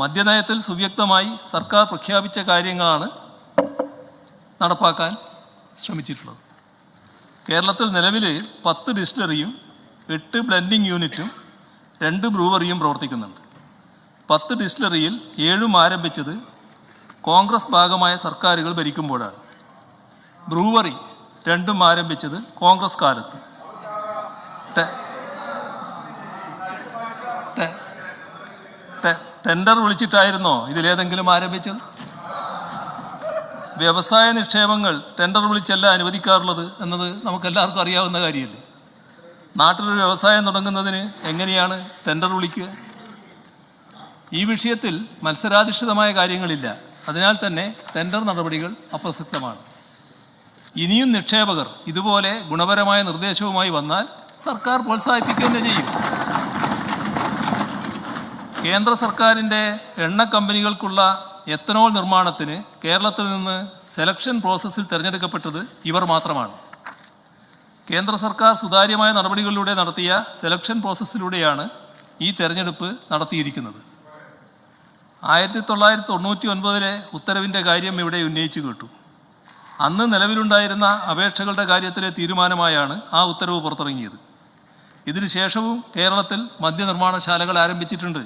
മദ്യനയത്തിൽ സുവ്യക്തമായി സർക്കാർ പ്രഖ്യാപിച്ച കാര്യങ്ങളാണ് നടപ്പാക്കാൻ ശ്രമിച്ചിട്ടുള്ളത്. കേരളത്തിൽ നിലവിൽ പത്ത് ഡിസ്റ്റിലറിയും എട്ട് ബ്ലെൻഡിംഗ് യൂണിറ്റും രണ്ട് ബ്രൂവറിയും പ്രവർത്തിക്കുന്നുണ്ട്. പത്ത് ഡിസ്റ്റിലറിയിൽ ഏഴും ആരംഭിച്ചത് കോൺഗ്രസ് ഭാഗമായ സർക്കാരുകൾ ഭരിക്കുമ്പോഴാണ്. ബ്രൂവറി രണ്ടും ആരംഭിച്ചത് കോൺഗ്രസ് കാലത്ത്. ടെൻഡർ വിളിച്ചിട്ടായിരുന്നോ ഇതിലേതെങ്കിലും ആരംഭിച്ചത്? വ്യവസായ നിക്ഷേപങ്ങൾ ടെൻഡർ വിളിച്ചല്ല അനുവദിക്കാറുള്ളത് എന്നത് നമുക്കെല്ലാവർക്കും അറിയാവുന്ന കാര്യമല്ലേ? നാട്ടിലൊരു വ്യവസായം തുടങ്ങുന്നതിന് എങ്ങനെയാണ് ടെൻഡർ വിളിക്കുക? ഈ വിഷയത്തിൽ മത്സരാധിഷ്ഠിതമായ കാര്യങ്ങളില്ല. അതിനാൽ തന്നെ ടെൻഡർ നടപടികൾ അപ്രസക്തമാണ്. ഇനിയും നിക്ഷേപകർ ഇതുപോലെ ഗുണപരമായ നിർദ്ദേശവുമായി വന്നാൽ സർക്കാർ പ്രോത്സാഹിപ്പിക്കുക തന്നെ ചെയ്യും. കേന്ദ്ര സർക്കാരിന്റെ എണ്ണ കമ്പനികൾക്കുള്ള എത്തനോൾ നിർമ്മാണത്തിന് കേരളത്തിൽ നിന്ന് സെലക്ഷൻ പ്രോസസ്സിൽ തിരഞ്ഞെടുക്കപ്പെട്ടത് ഇവർ മാത്രമാണ്. കേന്ദ്ര സർക്കാർ സുതാര്യമായ നടപടികളിലൂടെ നടത്തിയ സെലക്ഷൻ പ്രോസസ്സിലൂടെയാണ് ഈ തെരഞ്ഞെടുപ്പ് നടത്തിയിരിക്കുന്നത്. ആയിരത്തി തൊള്ളായിരത്തി തൊണ്ണൂറ്റി ഒൻപതിലെ ഉത്തരവിന്റെ കാര്യം ഇവിടെ ഉന്നയിച്ചു കേട്ടു. അന്ന് നിലവിലുണ്ടായിരുന്ന അപേക്ഷകളുടെ കാര്യത്തിലെ തീരുമാനമായാണ് ആ ഉത്തരവ് പുറത്തിറങ്ങിയത്. ഇതിനുശേഷവും കേരളത്തിൽ മദ്യനിർമ്മാണശാലകൾ ആരംഭിച്ചിട്ടുണ്ട്.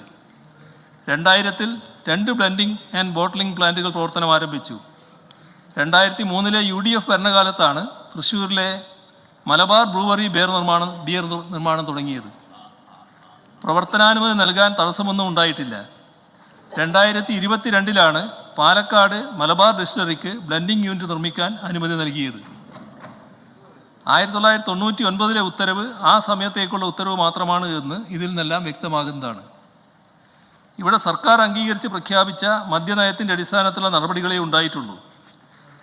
രണ്ടായിരത്തിൽ രണ്ട് ബ്ലെൻഡിംഗ് ആൻഡ് ബോട്ട്ലിംഗ് പ്ലാന്റുകൾ പ്രവർത്തനം ആരംഭിച്ചു. രണ്ടായിരത്തി മൂന്നിലെ യു ഡി എഫ് ഭരണകാലത്താണ് തൃശ്ശൂരിലെ മലബാർ ബ്രൂവറി ബിയർ നിർമ്മാണം ബിയർ നിർമ്മാണം തുടങ്ങിയത്. പ്രവർത്തനാനുമതി നൽകാൻ തടസ്സമൊന്നും ഉണ്ടായിട്ടില്ല. രണ്ടായിരത്തി ഇരുപത്തിരണ്ടിലാണ് പാലക്കാട് മലബാർ ഡിസ്റ്റിലറിക്ക് ബ്ലെൻഡിംഗ് യൂണിറ്റ് നിർമ്മിക്കാൻ അനുമതി നൽകിയത്. ആയിരത്തി തൊള്ളായിരത്തി തൊണ്ണൂറ്റി ഒൻപതിലെ ഉത്തരവ് ആ സമയത്തേക്കുള്ള ഉത്തരവ് മാത്രമാണ് എന്ന് ഇതിൽ നിന്നെല്ലാം വ്യക്തമാകുന്നതാണ്. ഇവിടെ സർക്കാർ അംഗീകരിച്ച് പ്രഖ്യാപിച്ച മദ്യനയത്തിന്റെ അടിസ്ഥാനത്തിലുള്ള നടപടികളെ ഉണ്ടായിട്ടുള്ളൂ.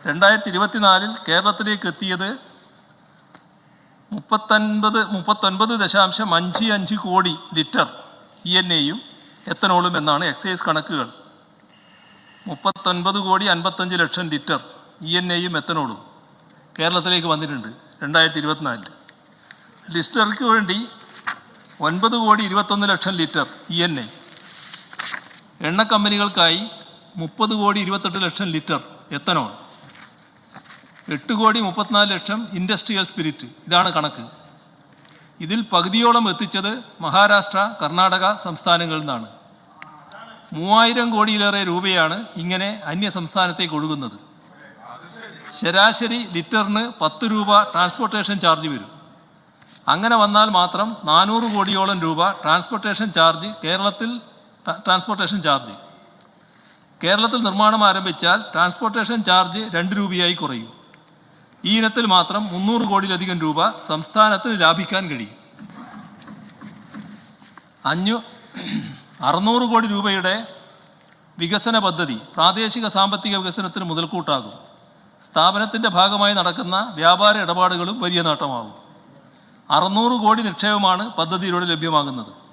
രണ്ടായിരത്തി ഇരുപത്തിനാലിൽ കേരളത്തിലേക്ക് എത്തിയത് മുപ്പത്തൊൻപത് മുപ്പത്തൊൻപത് ദശാംശം അഞ്ച് അഞ്ച് കോടി ലിറ്റർ ഇ എൻ എയും എത്തനോളും എന്നാണ് എക്സൈസ് കണക്കുകൾ. മുപ്പത്തൊൻപത് കോടി അൻപത്തഞ്ച് ലക്ഷം ലിറ്റർ ഇ എൻ എയും എത്തനോളും കേരളത്തിലേക്ക് വന്നിട്ടുണ്ട് രണ്ടായിരത്തി ഇരുപത്തിനാലിൽ ലിസ്റ്റർക്ക് വേണ്ടി ഒൻപത് കോടി ഇരുപത്തൊന്ന് ലക്ഷം ലിറ്റർ ഇ എൻ എ എണ്ണ കമ്പനികൾക്കായി മുപ്പത് കോടി ഇരുപത്തെട്ട് ലക്ഷം ലിറ്റർ എത്തനോൾ എട്ട് കോടി മുപ്പത്തിനാല് ലക്ഷം ഇൻഡസ്ട്രിയൽ സ്പിരിറ്റ്. ഇതാണ് കണക്ക്. ഇതിൽ പകുതിയോളം എത്തിച്ചത് മഹാരാഷ്ട്ര കർണാടക സംസ്ഥാനങ്ങളിൽ നിന്നാണ്. മൂവായിരം കോടിയിലേറെ രൂപയാണ് ഇങ്ങനെ അന്യ സംസ്ഥാനത്തേക്ക് ഒഴുകുന്നത്. ശരാശരി ലിറ്ററിന് പത്ത് രൂപ ട്രാൻസ്പോർട്ടേഷൻ ചാർജ് വരും. അങ്ങനെ വന്നാൽ മാത്രം നാനൂറ് കോടിയോളം രൂപ ട്രാൻസ്പോർട്ടേഷൻ ചാർജ് കേരളത്തിൽ ട്രാൻസ്പോർട്ടേഷൻ ചാർജ് കേരളത്തിൽ നിർമ്മാണം ആരംഭിച്ചാൽ ട്രാൻസ്പോർട്ടേഷൻ ചാർജ് രണ്ട് രൂപയായി കുറയും. ഈ ഇനത്തിൽ മാത്രം മുന്നൂറ് കോടിയിലധികം രൂപ സംസ്ഥാനത്തിന് ലാഭിക്കാൻ കഴിയും. അഞ്ഞു അറുന്നൂറ് കോടി രൂപയുടെ വികസന പദ്ധതി പ്രാദേശിക സാമ്പത്തിക വികസനത്തിന് മുതൽക്കൂട്ടാകും. സ്ഥാപനത്തിന്റെ ഭാഗമായി നടക്കുന്ന വ്യാപാര ഇടപാടുകളും വലിയ നേട്ടമാകും. അറുന്നൂറ് കോടി നിക്ഷേപമാണ് പദ്ധതിയിലൂടെ ലഭ്യമാകുന്നത്.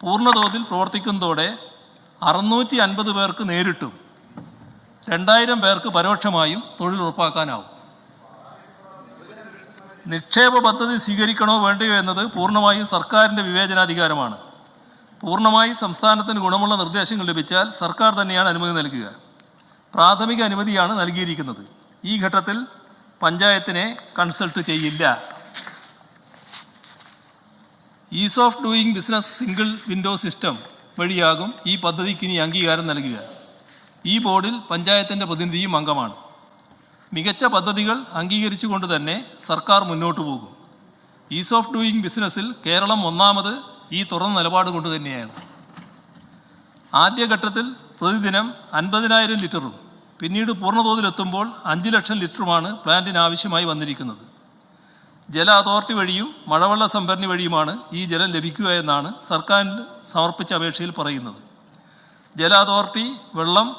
പൂർണതോതിൽ പ്രവർത്തിക്കുന്നതോടെ അറുന്നൂറ്റി അൻപത് പേർക്ക് നേരിട്ടും രണ്ടായിരം പേർക്ക് പരോക്ഷമായും തൊഴിൽ ഉറപ്പാക്കാനാവും. നിക്ഷേപ പദ്ധതി സ്വീകരിക്കണോ വേണ്ടയോ എന്നത് പൂർണമായും സർക്കാരിന്റെ വിവേചനാധികാരമാണ്. പൂർണമായി സംസ്ഥാനത്തിന് ഗുണമുള്ള നിർദ്ദേശങ്ങൾ ലഭിച്ചാൽ സർക്കാർ തന്നെയാണ് അനുമതി നൽകുക. പ്രാഥമിക അനുമതിയാണ് നൽകിയിരിക്കുന്നത്. ഈ ഘട്ടത്തിൽ പഞ്ചായത്തിനെ കൺസൾട്ട് ചെയ്യില്ല. Ease of doing business single window system വഴിയാകും ഈ പദ്ധതിക്ക് ഇനി അംഗീകാരം നൽകുക. ഈ ബോർഡിൽ പഞ്ചായത്തിന്റെ പ്രതിനിധിയും അംഗമാണ്. മികച്ച പദ്ധതികൾ അംഗീകരിച്ചുകൊണ്ട് തന്നെ സർക്കാർ മുന്നോട്ട് പോകും. ഈസ് ഓഫ് ഡൂയിങ് ബിസിനസ്സിൽ കേരളം ഒന്നാമത് ഈ തുറന്ന നിലപാട് കൊണ്ട് തന്നെയാണ്. ആദ്യഘട്ടത്തിൽ പ്രതിദിനം അൻപതിനായിരം ലിറ്ററും പിന്നീട് പൂർണതോതിലെത്തുമ്പോൾ അഞ്ച് ലക്ഷം ലിറ്ററുമാണ് പ്ലാന്റിന് ആവശ്യമായി വന്നിരിക്കുന്നത്. ജല അതോറിറ്റി വഴിയും മഴവെള്ള സംഭരണി വഴിയുമാണ് ഈ ജലം ലഭിക്കുക എന്നാണ് സർക്കാരിന് സമർപ്പിച്ച അപേക്ഷയിൽ പറയുന്നത്. ജല അതോറിറ്റി വെള്ളം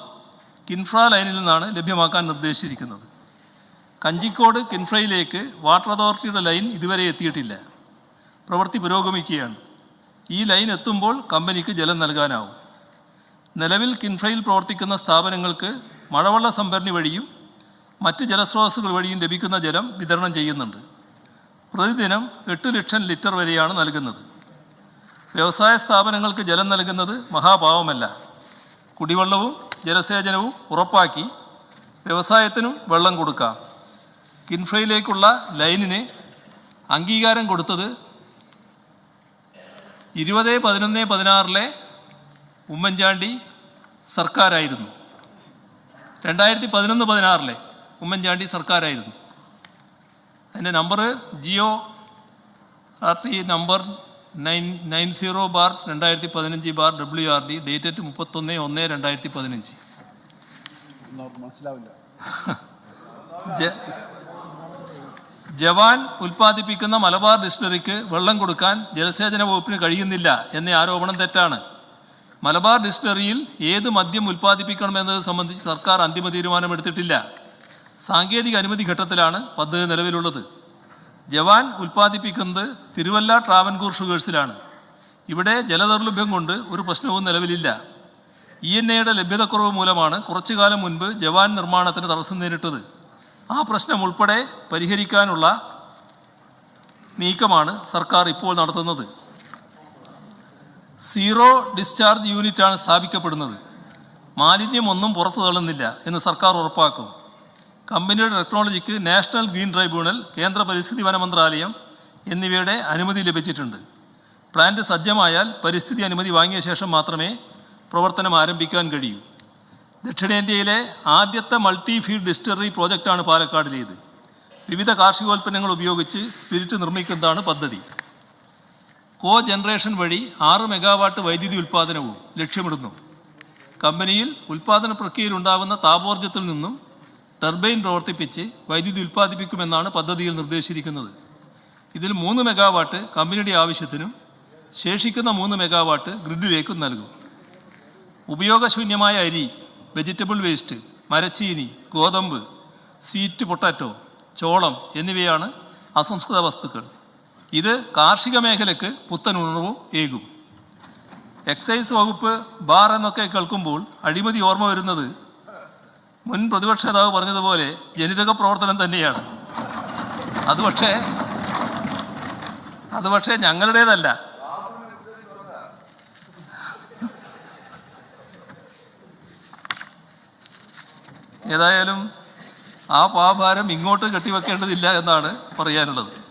കിൻഫ്ര ലൈനിൽ നിന്നാണ് ലഭ്യമാക്കാൻ നിർദ്ദേശിച്ചിരിക്കുന്നത്. കഞ്ചിക്കോട് കിൻഫ്രയിലേക്ക് വാട്ടർ അതോറിറ്റിയുടെ ലൈൻ ഇതുവരെ എത്തിയിട്ടില്ല. പ്രവൃത്തി പുരോഗമിക്കുകയാണ്. ഈ ലൈൻ എത്തുമ്പോൾ കമ്പനിക്ക് ജലം നൽകാനാവും. നിലവിൽ കിൻഫ്രയിൽ പ്രവർത്തിക്കുന്ന സ്ഥാപനങ്ങൾക്ക് മഴവെള്ള സംഭരണി വഴിയും മറ്റ് ജലസ്രോതസ്സുകൾ വഴിയും ലഭിക്കുന്ന ജലം വിതരണം ചെയ്യുന്നുണ്ട്. പ്രതിദിനം എട്ട് ലക്ഷം ലിറ്റർ വരെയാണ് നൽകുന്നത്. വ്യവസായ സ്ഥാപനങ്ങൾക്ക് ജലം നൽകുന്നത് മഹാഭാവമല്ല കുടിവെള്ളവും ജലസേചനവും ഉറപ്പാക്കി വ്യവസായത്തിനും വെള്ളം കൊടുക്കാം. കിൻഫ്രയിലേക്കുള്ള ലൈനിന് അംഗീകാരം കൊടുത്തത് ഇരുപത് പതിനൊന്ന് പതിനാറിലെ ഉമ്മൻചാണ്ടി സർക്കാരായിരുന്നു. രണ്ടായിരത്തി പതിനൊന്ന് പതിനാറിലെ ഉമ്മൻചാണ്ടി സർക്കാരായിരുന്നു. അതിന്റെ number G O R T number nine nine zero bar രണ്ടായിരത്തി പതിനഞ്ച് bar W R D dated മുപ്പത്തൊന്ന് ഒന്ന് രണ്ടായിരത്തി പതിനഞ്ച്. ജവാൻ ഉൽപ്പാദിപ്പിക്കുന്ന മലബാർ ഡിസ്റ്റിലറിക്ക് വെള്ളം കൊടുക്കാൻ ജലസേചന വകുപ്പിന് കഴിയുന്നില്ല എന്ന ആരോപണം തെറ്റാണ്. മലബാർ ഡിസ്റ്റിലറിയിൽ ഏത് മദ്യം ഉൽപ്പാദിപ്പിക്കണമെന്നത് സംബന്ധിച്ച് സർക്കാർ അന്തിമ തീരുമാനമെടുത്തിട്ടില്ല. സാങ്കേതിക അനുമതി ഘട്ടത്തിലാണ് പദ്ധതി നിലവിലുള്ളത്. ജവാൻ ഉൽപ്പാദിപ്പിക്കുന്നത് തിരുവല്ല ട്രാവൻകൂർ ഷുഗേഴ്സിലാണ്. ഇവിടെ ജലദൗർലഭ്യം കൊണ്ട് ഒരു പ്രശ്നവും നിലവിലില്ല. ഇ എൻ എയുടെ ലഭ്യതക്കുറവ് മൂലമാണ് കുറച്ചു കാലം മുൻപ് ജവാൻ നിർമ്മാണത്തിന് തടസ്സം നേരിട്ടത്. ആ പ്രശ്നം ഉൾപ്പെടെ പരിഹരിക്കാനുള്ള നീക്കമാണ് സർക്കാർ ഇപ്പോൾ നടത്തുന്നത്. സീറോ ഡിസ്ചാർജ് യൂണിറ്റാണ് സ്ഥാപിക്കപ്പെടുന്നത്. മാലിന്യം ഒന്നും പുറത്തു തള്ളുന്നില്ല എന്ന് സർക്കാർ ഉറപ്പാക്കും. കമ്പനിയുടെ ടെക്നോളജിക്ക് നാഷണൽ ഗ്രീൻ ട്രൈബ്യൂണൽ കേന്ദ്ര പരിസ്ഥിതി വന മന്ത്രാലയം എന്നിവയുടെ അനുമതി ലഭിച്ചിട്ടുണ്ട്. പ്ലാന്റ് സജ്ജമായാൽ പരിസ്ഥിതി അനുമതി വാങ്ങിയ ശേഷം മാത്രമേ പ്രവർത്തനം ആരംഭിക്കാൻ കഴിയൂ. ദക്ഷിണേന്ത്യയിലെ ആദ്യത്തെ മൾട്ടി ഫീഡ് ഡിസ്റ്ററി പ്രോജക്റ്റാണ് പാലക്കാടിലേത്. വിവിധ കാർഷികോൽപ്പന്നങ്ങൾ ഉപയോഗിച്ച് സ്പിരിറ്റ് നിർമ്മിക്കുന്നതാണ് പദ്ധതി. കോ ജനറേഷൻ വഴി ആറ് മെഗാവാട്ട് വൈദ്യുതി ഉൽപ്പാദനവും ലക്ഷ്യമിടുന്നു. കമ്പനിയിൽ ഉൽപ്പാദന പ്രക്രിയയിൽ ഉണ്ടാകുന്ന താപോർജത്തിൽ നിന്നും ടർബൈൻ പ്രവർത്തിപ്പിച്ച് വൈദ്യുതി ഉൽപ്പാദിപ്പിക്കുമെന്നാണ് പദ്ധതിയിൽ നിർദ്ദേശിച്ചിരിക്കുന്നത്. ഇതിൽ മൂന്ന് മെഗാവാട്ട് കമ്പനിയുടെ ആവശ്യത്തിനും ശേഷിക്കുന്ന മൂന്ന് മെഗാവാട്ട് ഗ്രിഡിലേക്കും നൽകും. ഉപയോഗശൂന്യമായ അരി വെജിറ്റബിൾ വേസ്റ്റ് മരച്ചീനി ഗോതമ്പ് സ്വീറ്റ് പൊട്ടാറ്റോ ചോളം എന്നിവയാണ് അസംസ്കൃത വസ്തുക്കൾ. ഇത് കാർഷിക മേഖലയ്ക്ക് പുത്തൻ ഉണർവും ഏകും. എക്സൈസ് വകുപ്പ് ബാർ എന്നൊക്കെ കേൾക്കുമ്പോൾ അഴിമതി ഓർമ്മ വരുന്നത് മുൻ പ്രതിപക്ഷ നേതാവ് പറഞ്ഞതുപോലെ ജനിതക പ്രവർത്തനം തന്നെയാണ്. അത് പക്ഷേ അത് പക്ഷേ ഞങ്ങളുടേതല്ല. ഏതായാലും ആ പാഭാരം ഇങ്ങോട്ട് കെട്ടിവെക്കേണ്ടതില്ല എന്നാണ് പറയാനുള്ളത്.